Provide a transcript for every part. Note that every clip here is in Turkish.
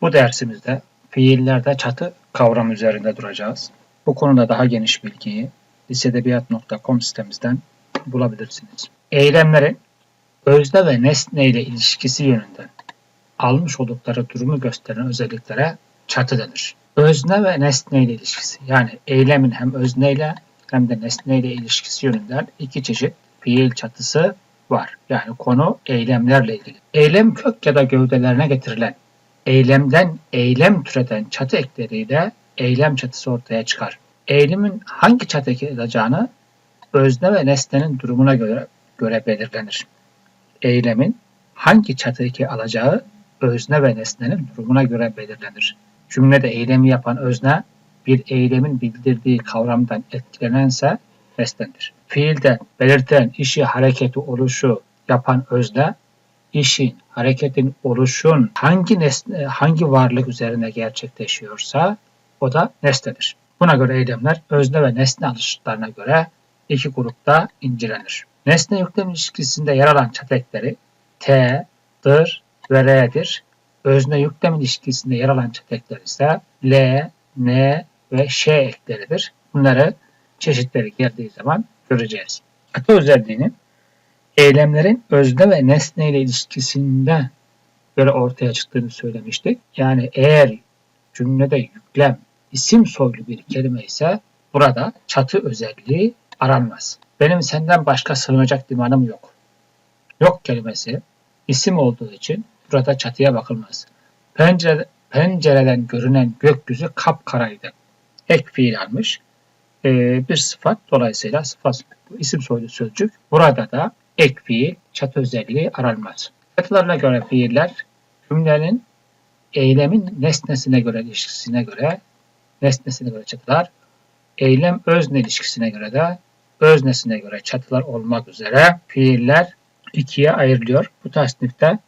Bu dersimizde fiillerde çatı kavramı üzerinde duracağız. Bu konuda daha geniş bilgiyi lisedebiyat.com sitemizden bulabilirsiniz. Eylemlerin özne ve nesne ile ilişkisi yönünden almış oldukları durumu gösteren özelliklere çatı denir. Özne ve nesne ile ilişkisi yani eylemin hem özne ile hem de nesne ile ilişkisi yönünden iki çeşit fiil çatısı var. Yani konu eylemlerle ilgili. Eylem kök ya da gövdelerine getirilen, eylemden eylem türeten çatı ekleriyle eylem çatısı ortaya çıkar. Eylemin hangi çatı ekileceğini özne ve nesnenin durumuna göre, göre belirlenir. Eylemin hangi çatı eki alacağı özne ve nesnenin durumuna göre belirlenir. Cümlede eylemi yapan özne bir eylemin bildirdiği kavramdan etkilenense nesnedir. Fiilde belirtilen işi, hareketi, oluşu yapan özne, işin, hareketin, oluşun hangi nesne, hangi varlık üzerine gerçekleşiyorsa o da nesnedir. Buna göre eylemler özne ve nesne alışlarına göre iki grupta incelenir. Nesne yüklem ilişkisinde yer alan çatı ekleri T, dır ve R'dir. Özne yüklem ilişkisinde yer alan çatı ekler ise L, N ve Ş ekleridir. Bunları çeşitleri geldiği zaman göreceğiz. Çatı özelliğinin eylemlerin özne ve nesne ile ilişkisinde göre ortaya çıktığını söylemiştik. Yani eğer cümlede yüklem isim soylu bir kelime ise burada çatı özelliği aranmaz. Benim senden başka sığınacak limanım yok. Yok kelimesi isim olduğu için burada çatıya bakılmaz. Pencere, pencereden görünen gökyüzü kapkaraydı. Ek fiil almış. Ee, bir sıfat dolayısıyla sıfat isim soylu sözcük. Burada da ek fiil çatı özelliği aranmaz. Çatılarına göre fiiller cümlenin eylemin nesnesine göre ilişkisine göre nesnesine göre çatılar, eylem özne ilişkisine göre de öznesine göre çatılar olmak üzere fiiller ikiye ayrılıyor. Bu tasnifte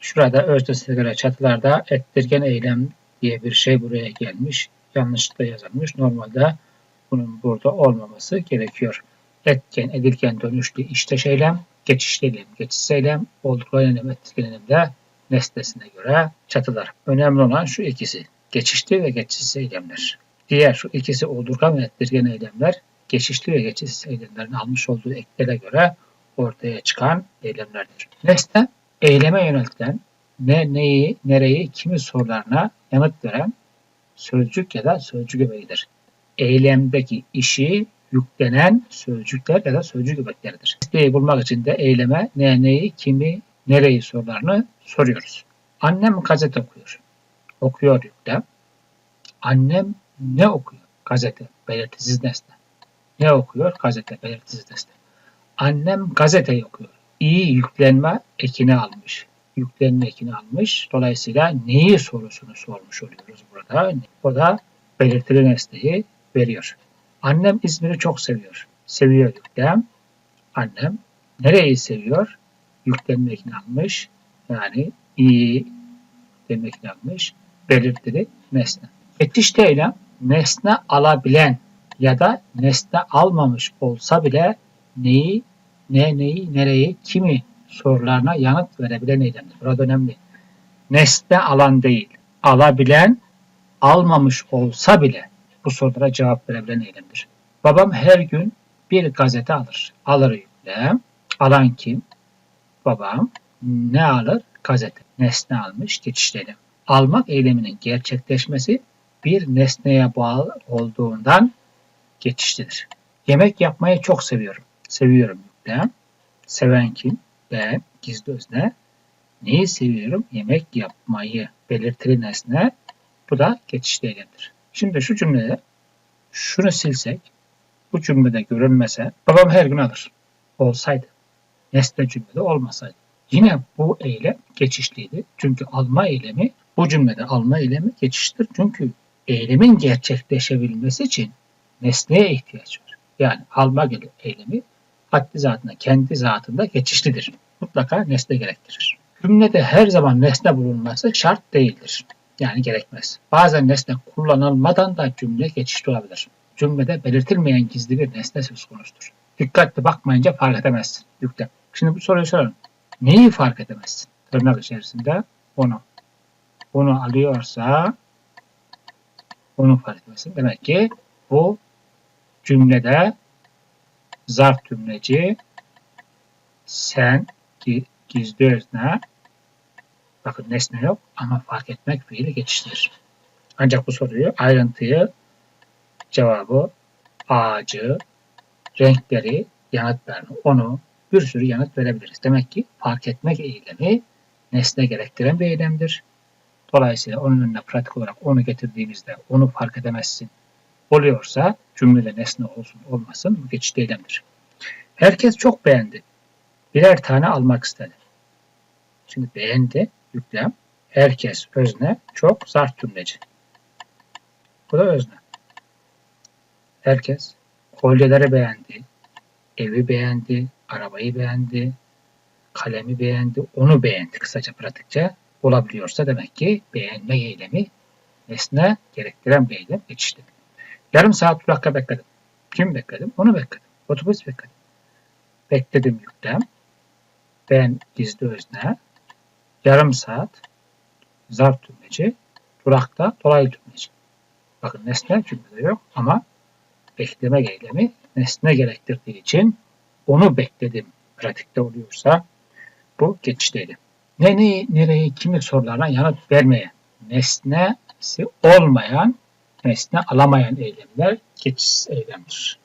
şurada öznesine göre çatılarda ettirgen eylem diye bir şey buraya gelmiş. Yanlışlıkla yazılmış. Normalde bunun burada olmaması gerekiyor. Etken, edilgen, dönüşlü, işteş eylem, geçişli eylem, geçiş eylem, oldukları eylem de nesnesine göre çatılar. Önemli olan şu ikisi. Geçişli ve geçiş eylemler. Diğer şu ikisi oldurgan ve ettirgen eylemler geçişli ve geçiş eylemlerin almış olduğu eklere göre ortaya çıkan eylemlerdir. Nesne eyleme yöneltilen ne, neyi, nereyi, kimi sorularına yanıt veren sözcük ya da sözcük öbeğidir. Eylemdeki işi yüklenen sözcükler ya da sözcük öbekleridir. Nesneyi bulmak için de eyleme ne, neyi, kimi, nereyi sorularını soruyoruz. Annem gazete okuyor. Okuyor yüklem. Annem ne okuyor? Gazete, belirtisiz nesne. Ne okuyor? Gazete, belirtisiz nesne. Annem gazeteyi okuyor. İyi yüklenme ekini almış. Yüklenme ekini almış. Dolayısıyla neyi sorusunu sormuş oluyoruz burada. O da belirtili nesneyi veriyor. Annem İzmir'i çok seviyor. Seviyor yüklem. Annem nereyi seviyor? Yüklenme ekini almış. Yani iyi demek almış. Belirtili nesne. Geçişte eylem nesne alabilen ya da nesne almamış olsa bile neyi, ne, neyi, nereyi, kimi sorularına yanıt verebilen eylemdir. Burada önemli. Nesne alan değil, alabilen, almamış olsa bile bu sorulara cevap verebilen eylemdir. Babam her gün bir gazete alır. Alır yüklem. Alan kim? Babam. Ne alır? Gazete. Nesne almış, geçişleyelim. Almak eyleminin gerçekleşmesi bir nesneye bağlı olduğundan geçişlidir. Yemek yapmayı çok seviyorum. Seviyorum yüklem. Seven kim? Ben. Gizli özne. Neyi seviyorum? Yemek yapmayı. Belirtili nesne. Bu da geçişli eylemdir. Şimdi şu cümlede şunu silsek, bu cümlede görünmese babam her gün alır. Olsaydı. Nesne cümlede olmasaydı. Yine bu eylem geçişliydi. Çünkü alma eylemi bu cümlede alma eylemi geçiştir. Çünkü eylemin gerçekleşebilmesi için nesneye ihtiyaç var. Yani alma eylemi haddi zatında, kendi zatında geçişlidir. Mutlaka nesne gerektirir. Cümlede her zaman nesne bulunması şart değildir. Yani gerekmez. Bazen nesne kullanılmadan da cümle geçişli olabilir. Cümlede belirtilmeyen gizli bir nesne söz konusudur. Dikkatli bakmayınca fark edemezsin. Yüklem. Şimdi bu soruyu soralım. Neyi fark edemezsin? Tırnak içerisinde onu. bunu alıyorsa onu fark etmesin. Demek ki bu cümlede zarf cümleci sen gi- gizli özne bakın nesne yok ama fark etmek fiili geçiştir. Ancak bu soruyu ayrıntıyı cevabı ağacı renkleri yanıtlarını onu bir sürü yanıt verebiliriz. Demek ki fark etmek eylemi nesne gerektiren bir eylemdir. Dolayısıyla onun önüne pratik olarak onu getirdiğimizde onu fark edemezsin oluyorsa cümlede nesne olsun olmasın bu geçiş eylemdir. Herkes çok beğendi. Birer tane almak istedi. Şimdi beğendi yüklem. Herkes özne çok zarf cümleci. Bu da özne. Herkes kolyeleri beğendi. Evi beğendi. Arabayı beğendi. Kalemi beğendi. Onu beğendi kısaca pratikçe. Olabiliyorsa demek ki beğenme eylemi nesne gerektiren bir eylem geçişti. Yarım saat durakta bekledim. Kim bekledim? Onu bekledim. Otobüs bekledim. Bekledim yüklem. Ben gizli özne. Yarım saat zarf tümleci. Durakta dolaylı tümleci. Bakın nesne cümlede yok ama bekleme eylemi nesne gerektirdiği için onu bekledim pratikte oluyorsa bu geçişteydi. Ne, ne, nereyi, kimlik sorularına yanıt vermeye, nesnesi olmayan, nesne alamayan eylemler geçiş eylemdir.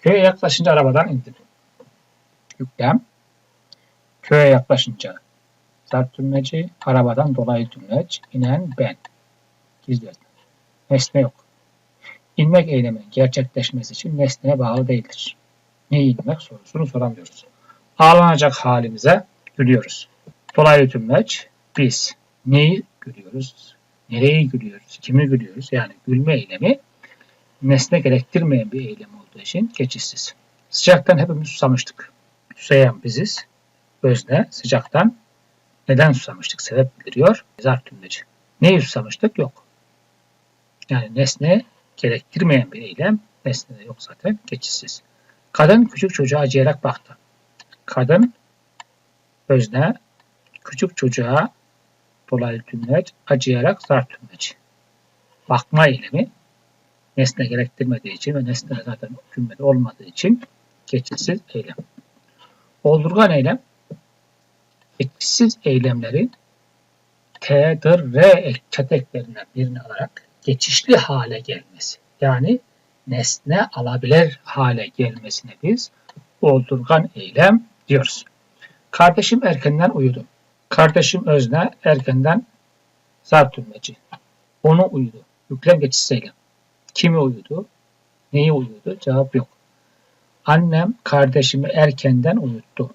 Köye yaklaşınca arabadan indim. Yüklem. Köye yaklaşınca zarf tümleci, arabadan dolayı tümleç, inen ben. Gizli özne. Nesne yok. İnmek eyleminin gerçekleşmesi için nesneye bağlı değildir. Ne inmek sorusunu soramıyoruz. Ağlanacak halimize gülüyoruz. Dolaylı tümleç biz neyi gülüyoruz? Nereyi gülüyoruz? Kimi gülüyoruz? Yani gülme eylemi nesne gerektirmeyen bir eylem olduğu için geçişsiz. Sıcaktan hepimiz susamıştık. Susayan biziz. Özne sıcaktan neden susamıştık? Sebep bildiriyor. Zarf tümleci. Neyi susamıştık? Yok. Yani nesne gerektirmeyen bir eylem. Nesne de yok zaten. Geçişsiz. Kadın küçük çocuğa acıyarak baktı. Kadın özne küçük çocuğa dolaylı tümleç acıyarak zarf tümleç. Bakma eylemi nesne gerektirmediği için ve nesne zaten cümlede olmadığı için geçişsiz eylem. Oldurgan eylem geçişsiz eylemlerin T, dır, R ek, çat eklerinden birini alarak geçişli hale gelmesi. Yani nesne alabilir hale gelmesine biz oldurgan eylem diyoruz. Kardeşim erkenden uyudu. Kardeşim özne erkenden zarf tümleci. Onu uyudu. Yüklem geçişsiz eylem. Kimi uyudu? Neyi uyudu? Cevap yok. Annem kardeşimi erkenden uyuttu.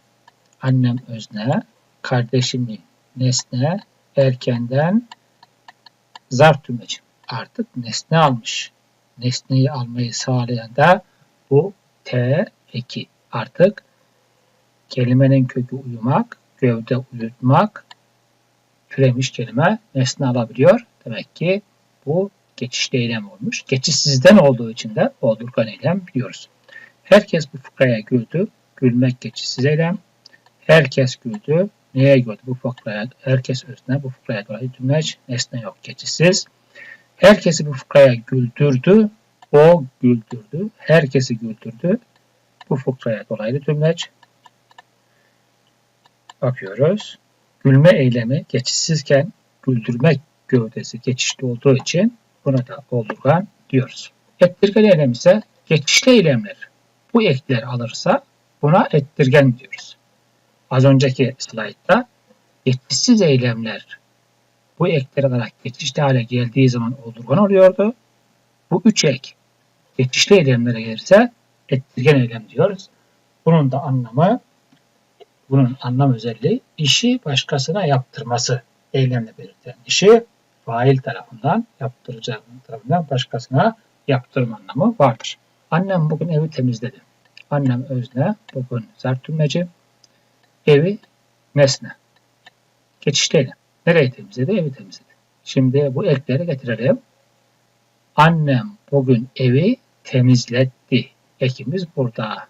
Annem özne, kardeşimi nesne, erkenden zarf tümleci. Artık nesne almış. Nesneyi almayı sağlayan da bu T eki. Artık kelimenin kökü uyumak, gövde uyutmak, türemiş kelime nesne alabiliyor. Demek ki bu geçişli eylem olmuş. Geçişsizden olduğu için de oldurgan eylem diyoruz. Herkes bu fıkraya güldü. Gülmek geçişsiz eylem. Herkes güldü. Neye güldü? Bu fıkraya, herkes özne. Bu fıkraya dolayı tümleç. Nesne yok geçişsiz. Herkesi bu fıkraya güldürdü. O güldürdü. Herkesi güldürdü. Bu fıkraya dolaylı tümleç. Bakıyoruz. Gülme eylemi geçişsizken güldürmek gövdesi geçişli olduğu için buna da oldurgan diyoruz. Ettirgen eylem ise geçişli eylemler. Bu ekler alırsa buna ettirgen diyoruz. Az önceki slaytta geçişsiz eylemler bu ekler alarak geçişli hale geldiği zaman oldurgan oluyordu. Bu üç ek geçişli eylemlere gelirse ettirgen eylem diyoruz. Bunun da anlamı bunun anlam özelliği işi başkasına yaptırması eylemle belirtilen işi fail tarafından yaptıracağı tarafından başkasına yaptırma anlamı vardır. Annem bugün evi temizledi. Annem özne, bugün zarf tümleci, evi nesne. Geçişli eylem. Nereyi temizledi? Evi temizledi. Şimdi bu ekleri getirelim. Annem bugün evi temizletti. Ekimiz burada.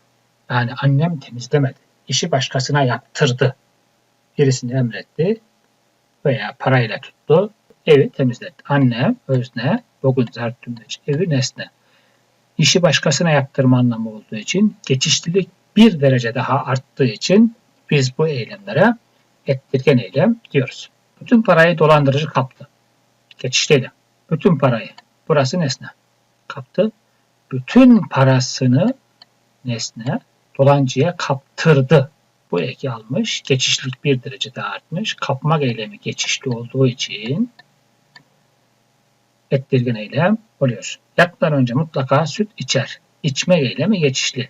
Yani annem temizlemedi. İşi başkasına yaptırdı. Birisini emretti. veya parayla tuttu. Evi temizledi. Annem, özne, bugün zart tümleç, evi nesne. İşi başkasına yaptırma anlamı olduğu için geçişlilik bir derece daha arttığı için biz bu eylemlere ettirgen eylem diyoruz. Bütün parayı dolandırıcı kaptı. Geçişli eylem. Bütün parayı. Burası nesne. Kaptı. Bütün parasını nesne dolancıya kaptırdı. Bu eki almış. Geçişlik bir derece daha artmış. Kapmak eylemi geçişli olduğu için ettirgen eylem oluyor. Yatmadan önce mutlaka süt içer. İçme eylemi geçişli.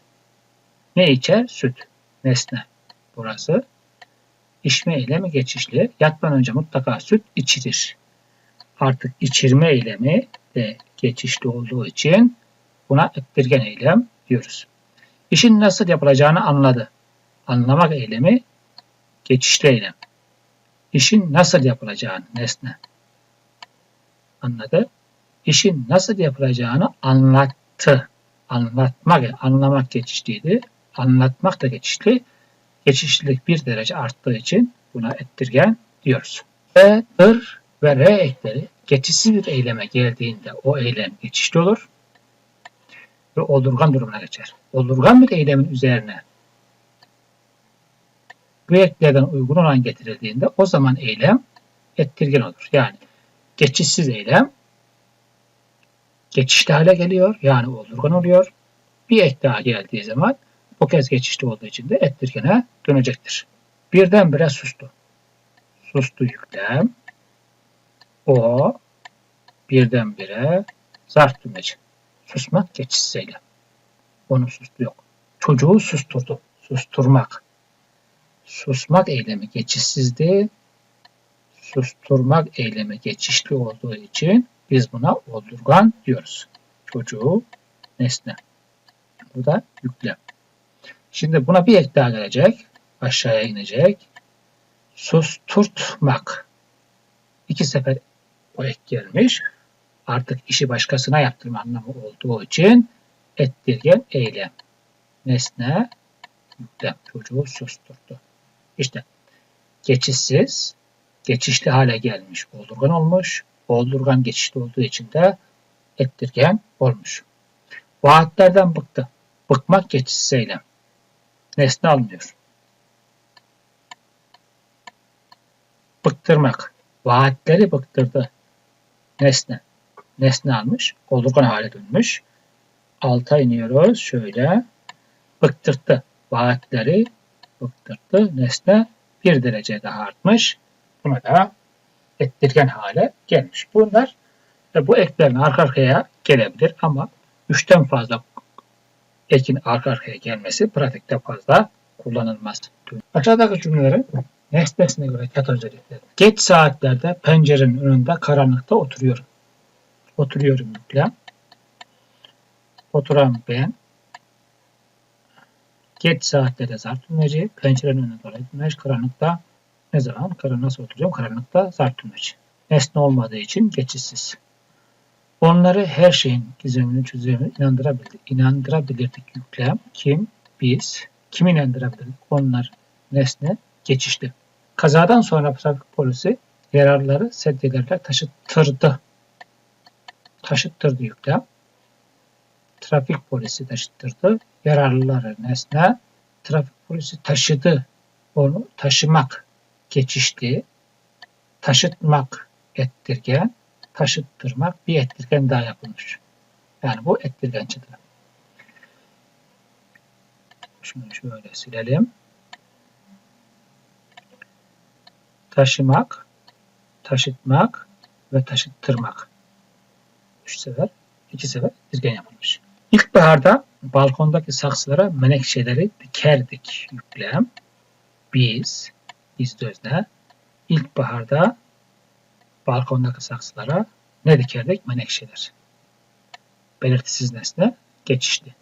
Ne içer? Süt. Nesne. Burası. İçme eylemi geçişli. Yatmadan önce mutlaka süt içilir. Artık içirme eylemi de geçişli olduğu için buna ettirgen eylem diyoruz. İşin nasıl yapılacağını anladı. Anlamak eylemi geçişli eylem. İşin nasıl yapılacağını nesne anladı. İşin nasıl yapılacağını anlattı. Anlatmak, anlamak geçişliydi. Anlatmak da geçişli. Geçişlilik bir derece arttığı için buna ettirgen diyoruz. Ve, ır ve re ekleri geçişsiz bir eyleme geldiğinde o eylem geçişli olur ve oldurgan durumuna geçer. Oldurgan bir eylemin üzerine bu eklerden uygun olan getirildiğinde o zaman eylem ettirgen olur. Yani geçişsiz eylem geçişli hale geliyor. Yani oldurgan oluyor. Bir ek daha geldiği zaman bu kez geçişli olduğu için de ettirgene dönecektir. Birdenbire sustu. Sustu yüklem. O birdenbire zarf tümleci. Susmak geçişsiz eylem. Onun sustu yok. Çocuğu susturdu. Susturmak. Susmak eylemi geçişsizdi. Susturmak eylemi geçişli olduğu için biz buna oldurgan diyoruz. Çocuğu nesne. Bu da yüklem. Şimdi buna bir ek daha gelecek. Aşağıya inecek. Susturtmak. İki sefer o ek gelmiş. Artık işi başkasına yaptırma anlamı olduğu için ettirgen eylem. Nesne yüklem. Çocuğu susturdu. İşte geçişsiz, geçişli hale gelmiş oldurgan olmuş. Oldurgan geçişli olduğu için de ettirgen olmuş. Vaatlerden bıktı. Bıkmak geçişsiz eylem. Nesne almıyor. Bıktırmak. Vaatleri bıktırdı. Nesne. Nesne almış. Oldurgan hale dönmüş. Alta iniyoruz. Şöyle. Bıktırttı. Vaatleri bıktırttı. Nesne bir derece daha artmış. Buna da ettirgen hale gelmiş. Bunlar ve bu eklerin arka arkaya gelebilir ama üçten fazla ekin arka arkaya gelmesi pratikte fazla kullanılmaz. Aşağıdaki cümlelerin nesnesine göre kategorizelikleri. Geç saatlerde pencerenin önünde karanlıkta oturuyorum. Oturuyorum yüklem. Oturan ben. Geç saatlerde zar tümleci. Pencerenin önünde dolayı tümleci. Karanlıkta ne zaman? Karanlıkta nasıl oturuyorum? Karanlıkta zar tümleci. Nesne olmadığı için geçişsiz. Onları her şeyin gizemini çözümünü inandırabilirdik. İnandırabilirdik yüklem. Kim? Biz. Kim inandırabilirdik? Onlar nesne geçişli. Kazadan sonra trafik polisi yararları sedyelerle taşıttırdı. Taşıttırdı yüklem. Trafik polisi taşıttırdı. Yararlıları nesne. Trafik polisi taşıdı. Onu taşımak geçişli. Taşıtmak ettirgen taşıttırmak bir ettirgen daha yapılmış. Yani bu ettirgencidir. Şunu şöyle silelim. Taşımak, taşıtmak ve taşıttırmak. Üç sefer, iki sefer ettirgen yapılmış. İlkbaharda balkondaki saksılara menekşeleri dikerdik yüklem. Biz, biz dözde ilkbaharda balkondaki saksılara ne dikerdik? Menekşeler. Belirtisiz nesne geçişli.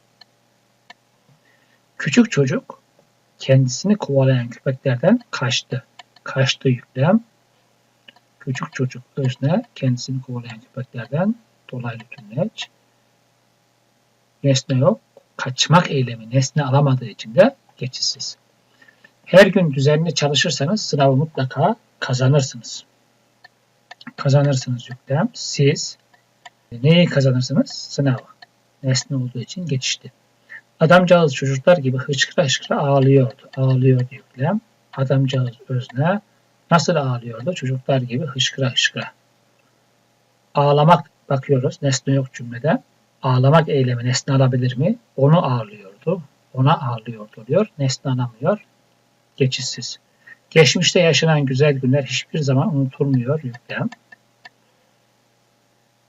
Küçük çocuk kendisini kovalayan köpeklerden kaçtı. Kaçtı yüklem. Küçük çocuk özne kendisini kovalayan köpeklerden dolaylı tümleç. Nesne yok. Kaçmak eylemi nesne alamadığı için de geçişsiz. Her gün düzenli çalışırsanız sınavı mutlaka kazanırsınız. Kazanırsınız yüklem. Siz neyi kazanırsınız? Sınavı. Nesne olduğu için geçişti. Adamcağız çocuklar gibi hıçkıra hıçkıra ağlıyordu. Ağlıyordu yüklem. Adamcağız özne. Nasıl ağlıyordu? Çocuklar gibi hıçkıra hıçkıra. Ağlamak bakıyoruz. Nesne yok cümlede. Ağlamak eylemi nesne alabilir mi? Onu ağlıyordu. Ona ağlıyordu oluyor. Nesne alamıyor. Geçişsiz. Geçmişte yaşanan güzel günler hiçbir zaman unutulmuyor yüklem.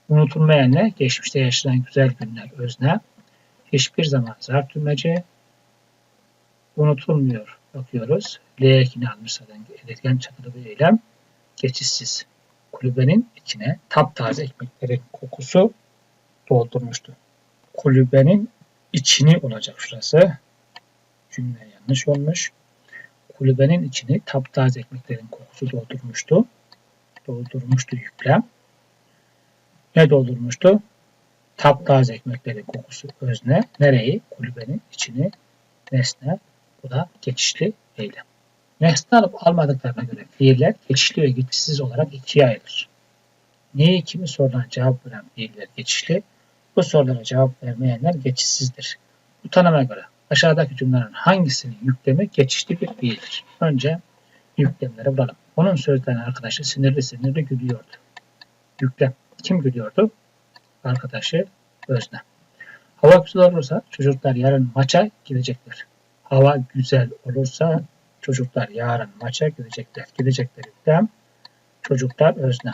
Unutulmayan? Geçmişte yaşanan güzel günler özne. Hiçbir zaman zar tümleci unutulmuyor. Bakıyoruz. L ekini almış zaten. Edetken çatılı bir eylem. Geçişsiz. Kulübenin içine taptaze ekmeklerin kokusu doldurmuştu. Kulübenin içini olacak şurası. Cümle yanlış olmuş. Kulübenin içini taptaze ekmeklerin kokusu doldurmuştu. Doldurmuştu yüklem. Ne doldurmuştu? Taptaze ekmeklerin kokusu özne. Nereyi? Kulübenin içini nesne. Bu da geçişli eylem. Nesne alıp almadıklarına göre fiiller geçişli ve geçişsiz olarak ikiye ayrılır. Neyi kimi sorulan cevap veren fiiller geçişli, bu sorulara cevap vermeyenler geçişsizdir. Bu tanıma göre aşağıdaki cümlelerin hangisinin yüklemi geçişli bir fiildir? Önce yüklemleri bulalım. Onun sözlerine arkadaşı sinirli sinirli gülüyordu. Yüklem. Kim gülüyordu? Arkadaşı özne. Hava güzel olursa çocuklar yarın maça gidecekler. Hava güzel olursa çocuklar yarın maça gidecekler. Gidecekler yüklem. Çocuklar özne.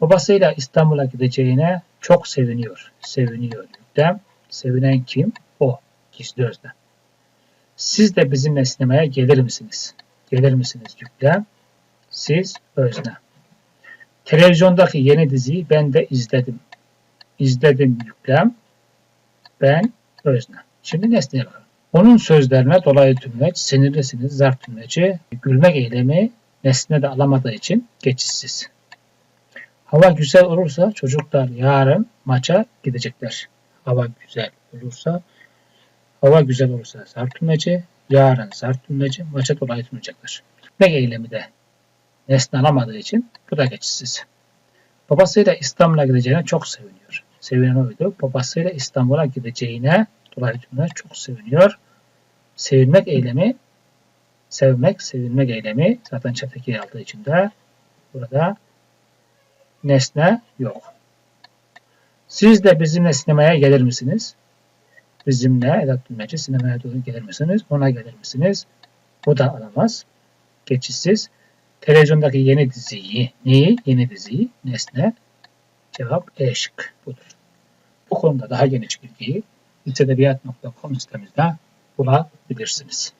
Babasıyla İstanbul'a gideceğine çok seviniyor. Seviniyor yüklem. Sevinen kim? O. Gizli özne. Siz de bizimle sinemaya gelir misiniz? Gelir misiniz yüklem? Siz özne. Televizyondaki yeni diziyi ben de izledim. İzledim yüklem. Ben özne. Şimdi nesneye bakalım. Onun sözlerine dolayı tümleç, sinirlisiniz, zarf tümleci, gülmek eylemi nesne de alamadığı için geçişsiz. Hava güzel olursa çocuklar yarın maça gidecekler. Hava güzel olursa hava güzel olursa zarf tümleci, yarın zarf tümleci, maça dolayı tümlecekler. Gülmek eylemi de nesne alamadığı için bu da geçişsiz. Babasıyla İstanbul'a gideceğine çok seviniyor. Sevinen oydu. Babasıyla İstanbul'a gideceğine dolayı cümle çok seviniyor. Sevinmek eylemi, sevmek, sevinmek eylemi zaten çaftaki aldığı için de burada nesne yok. Siz de bizimle sinemaya gelir misiniz? Bizimle edat cümleci sinemaya doğru gelir misiniz? Ona gelir misiniz? Bu da alamaz. Geçişsiz. Televizyondaki yeni diziyi, neyi? Yeni diziyi, nesne. Cevap E şık budur. Bu konuda daha geniş bilgiyi lisedebiyat.com sitemizde bulabilirsiniz.